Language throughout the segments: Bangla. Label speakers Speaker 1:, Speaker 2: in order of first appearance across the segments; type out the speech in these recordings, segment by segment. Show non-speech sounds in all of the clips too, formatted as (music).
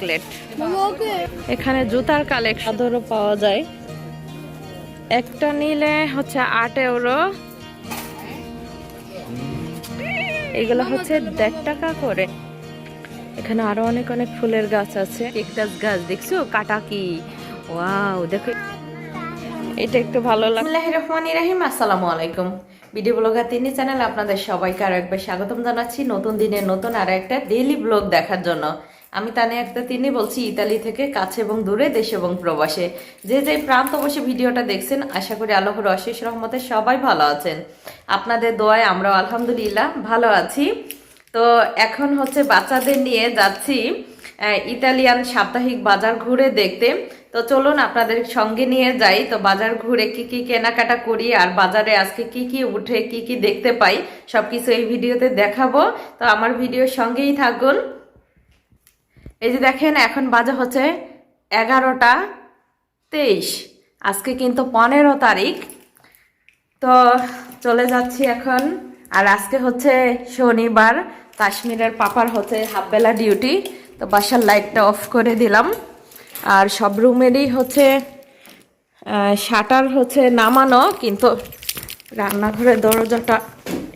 Speaker 1: আউটলেট এখানে জুতার কালেকশন আদরও পাওয়া যায়। একটা নিলে হচ্ছে আট ইউরো এগুলো হচ্ছে দেড় টাকা করে। এখানে আরও অনেক অনেক ফুলের গাছ আছে। কেকটাস গাছ দেখছ? কাটা কি ওয়াও দেখো। এটা একটু ভালো লাগে রহমান রাহিম আসসালামু আলাইকুম। ভিডিও ব্লগার তিনি চ্যানেল আপনাদের সবাইকে আরও একবার স্বাগতম জানাচ্ছি নতুন দিনের নতুন আর একটা ডেইলি ব্লগ দেখার জন্য। আমি তানে একটা তিনি বলছি, ইতালি থেকে কাছে এবং দূরে, দেশ এবং প্রবাসে। যে যে প্রান্ত বসে ভিডিওটা দেখছেন, আশা করি আল্লাহর অশেষ রহমতে সবাই ভালো আছেন। আপনাদের দোয়ায় আমরাও আলহামদুলিল্লাহ ভালো আছি। তো এখন হচ্ছে বাচ্চাদের নিয়ে যাচ্ছি ইতালিয়ান সাপ্তাহিক বাজার ঘুরে দেখতে। তো চলুন আপনাদের সঙ্গে নিয়ে যাই। তো বাজার ঘুরে কি কি কেনাকাটা করি আর বাজারে আজকে কি কি উঠে, কি কি দেখতে পাই, সবকিছু এই ভিডিওতে দেখাবো। তো আমার ভিডিওর সঙ্গেই থাকুন। এই যে দেখেন, এখন বাজে হচ্ছে এগারোটা তেইশ। আজকে কিন্তু পনেরো তারিখ। তো চলে যাচ্ছি এখন। আর আজকে হচ্ছে শনিবার, কাশ্মীরের পাপার হচ্ছে হাফবেলা ডিউটি। তো বাসার লাইটটা অফ করে দিলাম। আর সব রুমেরই হচ্ছে শাটার হচ্ছে নামানো, কিন্তু রান্নাঘরের দরজাটা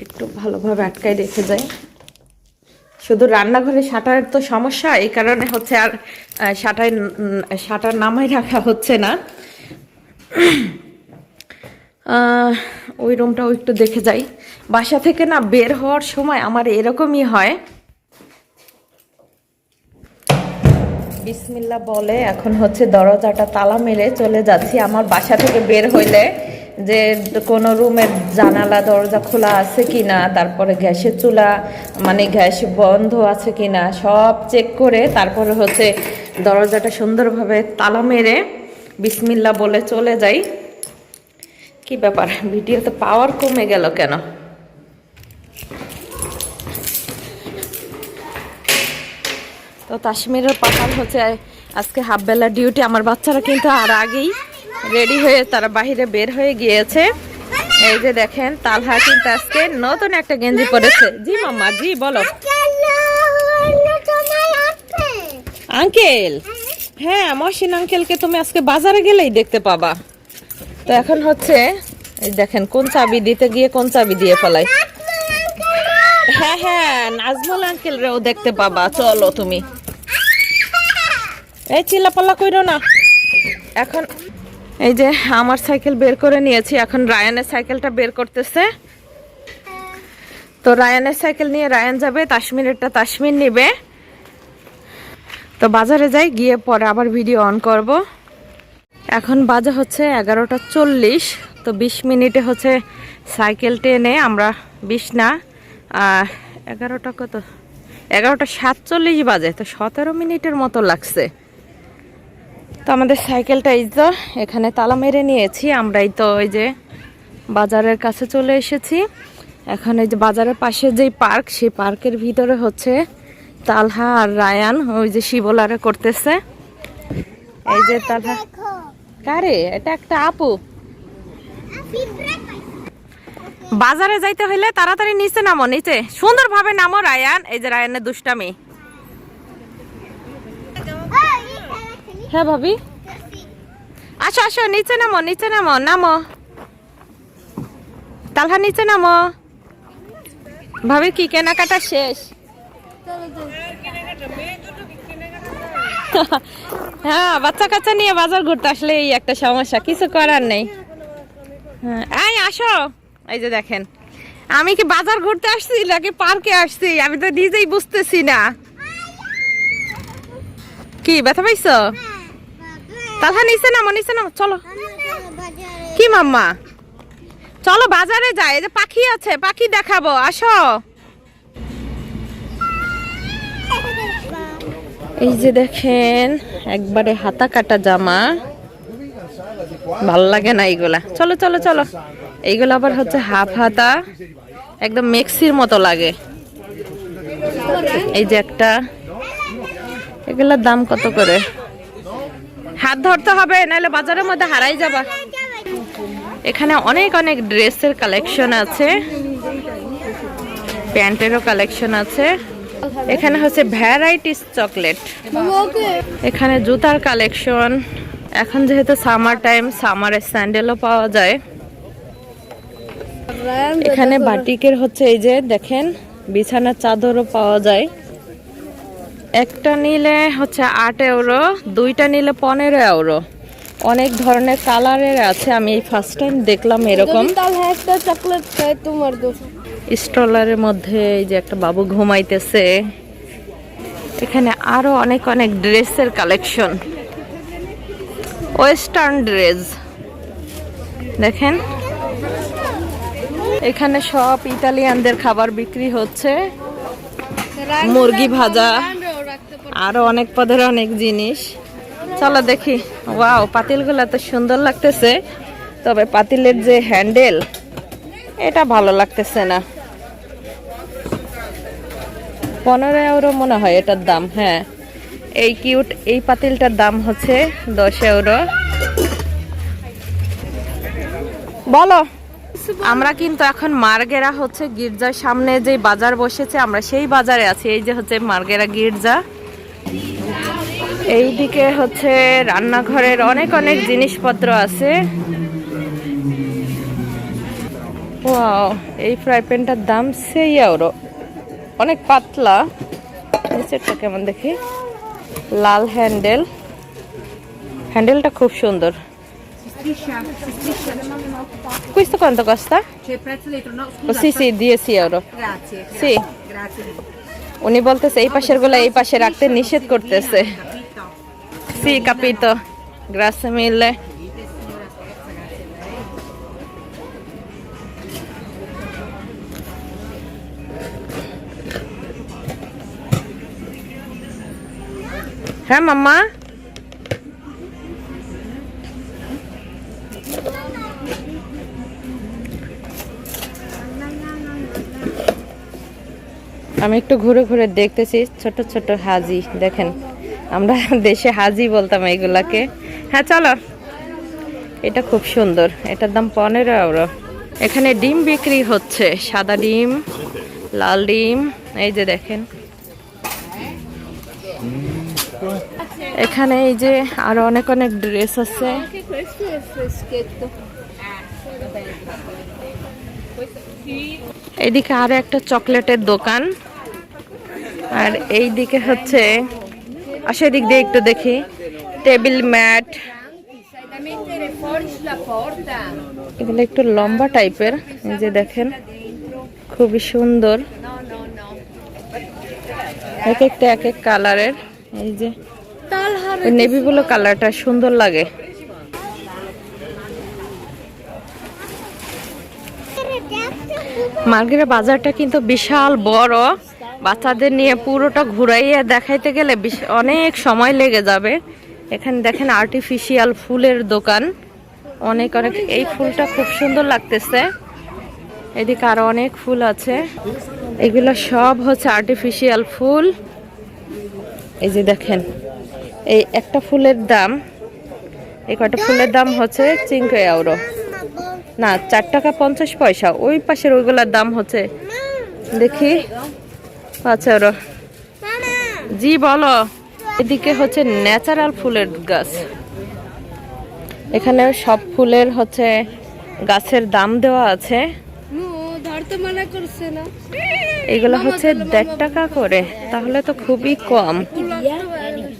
Speaker 1: একটু ভালোভাবে আটকায় রেখে যায়। শুধু রান্নাঘরে শাটারের তো সমস্যা, এই কারণে হচ্ছে আর শাটার শাটার নামাই রাখা হচ্ছে না। ওই রুমটাও একটু দেখে যাই। বাসা থেকে না বের হওয়ার সময় আমার এরকমই হয়। বিসমিল্লা বলে, এখন হচ্ছে দরজাটা তালা মেরে চলে যাচ্ছি আমার বাসা থেকে বের হইলে। যে কোনো রুমের জানালা, দরজা খোলা আছে কি না তারপরে গ্যাসের চুলা মানে গ্যাস বন্ধ আছে কি না সব চেক করে তারপরে হচ্ছে দরজাটা সুন্দরভাবে তালা মেরে বিসমিল্লা বলে চলে যাই। কি ব্যাপার? ভিডিওতে পাওয়ার কমে গেল কেন? তো কাশ্মীরের পাতাল হচ্ছে, আজকে হাফ বেলা ডিউটি আমার বাচ্চারা কিন্তু আর আগেই রেডি হয়ে তারা বাহিরে বের হয়ে গিয়েছে। এই যে দেখেন, তালহা কিন্তু আজকে নতুন একটা গেঞ্জি পরেছে। জি মাম্মা, জি বলো। আঙ্কেল হ্যাঁ মহসিন আঙ্কেলকে তুমি আজকে বাজারে গেলেই দেখতে পাবা। তো এখন হচ্ছে, এই দেখেন, কোন চাবি দিতে গিয়ে কোন চাবি দিয়ে ফেলাই হ্যাঁ হ্যাঁ নাজমুল আঙ্কেল রেও দেখতে পাবা। চলো তুমি। এই চিল্লাপাল্লা কইরো না। এখন এই যে আমার সাইকেল বের করে নিয়েছি, এখন রায়ানের সাইকেলটা বের করতেছে। তো রায়ানের সাইকেল নিয়ে রায়ান যাবে তাসমিরেরটা তাসমির নেবে। তো বাজারে যাই, গিয়ে পরে আবার ভিডিও অন করব। এখন বাজে হচ্ছে এগারোটা চল্লিশ, তো বিশ মিনিটে হচ্ছে সাইকেল টেনে আমরা বিশ না এগারোটা কত? এগারোটা সাতচল্লিশ বাজে, তো সতেরো মিনিটের মতো লাগছে। তো আমাদের সাইকেলটা এই তো এখানে তালা মেরে নিয়েছি। আমরাই তো ওই যে বাজারের কাছে চলে এসেছি। এখন এই যে বাজারের পাশে যেই পার্ক, সেই পার্কের ভিতরে হচ্ছে তালহা আর রায়ান, ওই যে শিবলারে করতেছে। এই যে তালহা। কারে? এটা একটা আপু। বাজারে যাইতে হইলে তাড়াতাড়ি নিচে নামো, নিচে। সুন্দরভাবে নামো, রায়ান। এই যে রায়ানের দুষ্টামি। হ্যাঁ ভাবি? আসো আসো, নিচে নামো নিচে নামো নামো। তালহা, নিচে নামো। ভাবি, কি কেনাকাটা শেষ? (laughs) হ্যাঁ বাচ্চা কাচ্চা নিয়ে বাজার ঘুরতে আসলে এই একটা সমস্যা, কিছু করার নেই। হ্যাঁ আসো। এই যে দেখেন, আমি কি বাজার ঘুরতে আসছি নাকি পার্কে আসছি? আমি তো নিজেই বুঝতেছি না। কি, ব্যথা পাইছো? তাহলে নিচে নামো নিচে নামো, চলো। কি মাম্মা? চলো বাজারে যাই যে পাখি আছে, পাখি দেখাবো, আসো। এই যে দেখেন, একবারে হাতা কাটা জামা। ভালো লাগে না এইগুলা। চলো চলো চলো। এইগুলো আবার হচ্ছে হাফ হাতা, একদম মেক্সির মতো লাগে। এই যে একটা, এগুলার দাম কত করে? হাত ধরতে হবে, নাহলে বাজারের মধ্যে হারাই যাবা। এখানে অনেক অনেক ড্রেসের কালেকশন আছে, প্যান্টেরও কালেকশন আছে। এখানে হচ্ছে ভ্যারাইটিস চকলেট। এখানে জুতার কালেকশন। এখন যেহেতু সামার টাইম, সামারের স্যান্ডেলও পাওয়া যায়। এখানে বাটিকের হচ্ছে এই যে, দেখেন, বিছানার চাদরও পাওয়া যায়। একটা নিলে হচ্ছে আট ইউরো দুইটা নিলে পনেরো ইউরো অনেক ধরনের কালারের আছে আমি এই ফার্স্ট টাইম দেখলাম এরকম। স্টলারের মধ্যে এই যে একটা বাবু ঘুমাইতেছে। এখানে আরও অনেক অনেক ড্রেসের কালেকশন ওয়েস্টার্ন ড্রেস দেখেন। এখানে সব ইতালিয়ানদের খাবার বিক্রি হচ্ছে। মুরগি ভাজা। আরও অনেক পদের অনেক জিনিস। চলো দেখি। ওয়াও পাতিলগুলো এত সুন্দর লাগতেছে। তবে পাতিলের যে হ্যান্ডেল, এটা ভালো লাগতেছে না। পনেরো ইউরো মনে হয় এটার দাম হ্যাঁ। এই কিউট এই পাতিলটার দাম হচ্ছে দশ ইউরো বলো, আমরা কিন্তু এখন মার্গেরা হচ্ছে গির্জার সামনে যে বাজার বসেছে, আমরা সেই বাজারে আছি। এই যে হচ্ছে মার্গেরা গির্জা। এইদিকে হচ্ছে রান্নাঘরের অনেক অনেক জিনিসপত্র আছে ওয়াও এই ফ্রাই প্যানটার দাম সেই ইউরো অনেক পাতলা নিচেরটা কেমন দেখি লাল হ্যান্ডেল হ্যান্ডেলটা খুব সুন্দর Questo quanto costa?
Speaker 2: C'è il prezzo dentro, no?
Speaker 1: Oh, sì, sì, 10 euro.
Speaker 2: Grazie.
Speaker 1: Sì.
Speaker 2: Grazie.
Speaker 1: উনি বলতেছে, এই পাশেরগুলা এই পাশে রাখতে নিষেধ করতেছে। সি কাপিত মিলে। হ্যাঁ মাম্মা? আমি একটু ঘুরে ঘুরে দেখতেছি, ছোট ছোট হাজি, দেখেন। আমরা দেশে হাজি বলতাম এইগুলাকে। হ্যাঁ চলো। এটা খুব সুন্দর। এটার দাম পনেরো ইউরো এখানে ডিম বিক্রি হচ্ছে। সাদা ডিম, লাল ডিম, এই যে দেখেন। এখানে এই যে আরও অনেক অনেক ড্রেস আছে. এইদিকে আরও একটা চকলেটের দোকান। আর এই দিকে হচ্ছে, আসো এদিক দিয়ে একটু দেখি, টেবিল ম্যাট. এগুলো একটু লম্বা টাইপের যে দেখেন, খুবই সুন্দর. এক একটা এক এক কালারের, এই যে নেভি ব্লু কালারটা সুন্দর লাগে মার্গেরা বাজারটা কিন্তু বিশাল বড় বাচ্চাদের নিয়ে পুরোটা ঘুরাইয়া দেখাইতে গেলে অনেক সময় লেগে যাবে। এখানে দেখেন আর্টিফিশিয়াল ফুলের দোকান। অনেক অনেক, এই ফুলটা খুব সুন্দর লাগতেছে। এদিকে আরও অনেক ফুল আছে। এগুলো সব হচ্ছে আর্টিফিশিয়াল ফুল। এই যে দেখেন, এই একটা ফুলের দাম, এই কটা ফুলের দাম হচ্ছে চিঙ্কো ইউরো না, চার টাকা পঞ্চাশ পয়সা। ওই পাশের ওইগুলোর দাম হচ্ছে, দেখি। পাঁচ ইউরো জি, বলো। এদিকে হচ্ছে ন্যাচারাল ফুলের গাছ। এখানে সব ফুলের হচ্ছে গাছের দাম দেওয়া আছে। এগুলো হচ্ছে দেড় টাকা করে। তাহলে তো খুবই কম।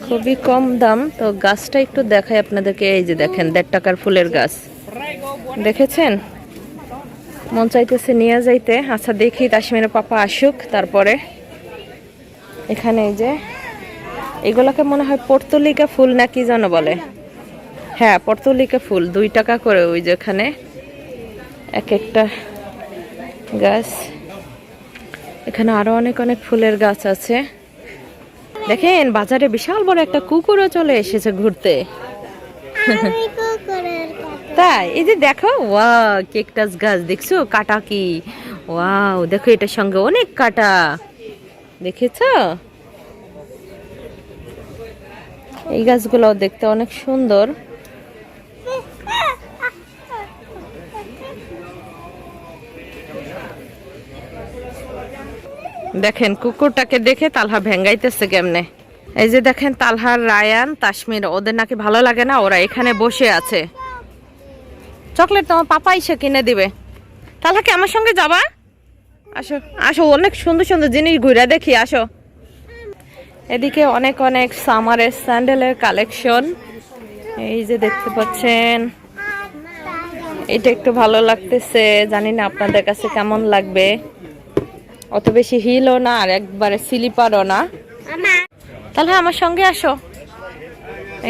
Speaker 1: খুবই কম দাম। তো গাছটা একটু দেখাই আপনাদেরকে। এই যে দেখেন, দেড় টাকার ফুলের গাছ। দেখেছেন? মন চাইতেছে নিয়ে যাইতে। আচ্ছা দেখি কাশ্মীরের পাপা আসুক তারপরে। এখানে এই যে এগুলোকে মনে হয় পর্তলিকা ফুল না কি যেন বলে? হ্যাঁ পর্তলিকা ফুল দুই টাকা করে ওই যেখানে এক একটা গাছ। এখানে আরও অনেক অনেক ফুলের গাছ আছে। দেখেন বাজারে বিশাল বড় একটা কুকুরও চলে এসেছে ঘুরতে। তাই এই যে দেখো ওয়া কেকটাস গাছ দেখছ? কাটা কি? ওয়াও দেখো এটার সঙ্গে অনেক কাটা। দেখেছ? এই গাছগুলো দেখতে অনেক সুন্দর। দেখেন, কুকুরটাকে দেখে তালহা ভেঙ্গাইতেছে কেমনে? এই যে দেখেন, তালহার রায়ান, তাসমির, ওদের নাকি ভালো লাগে না, ওরা এখানে বসে আছে। চকলেট তোমার পাপা এসে কিনে দিবে। তাহলে কি আমার সঙ্গে যাবা? আসো আসো, অনেক সুন্দর সুন্দর জিনিস ঘুরে দেখি, আসো। এদিকে অনেক অনেক সামারের স্যান্ডেলের কালেকশন এই যে দেখতে পাচ্ছেন। এটা একটু ভালো লাগতেছে, জানি না আপনাদের কাছে কেমন লাগবে। অত বেশি হিলও না, আর একবারে স্লিপারও না। তাহলে আমার সঙ্গে আসো।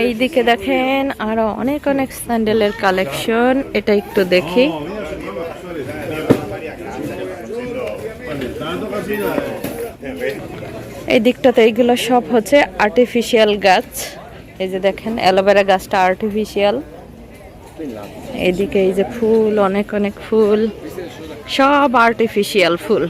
Speaker 1: এইদিকে দেখেন আরও অনেক অনেক স্যান্ডেলের কালেকশন এটা একটু দেখি। এই দিকটাতে এইগুলো সব হচ্ছে আর্টিফিশিয়াল গাছ। এই যে দেখেন, অ্যালোভেরা গাছটা আর্টিফিশিয়াল এদিকে এই যে ফুল, অনেক অনেক ফুল। সব আর্টিফিশিয়াল ফুল।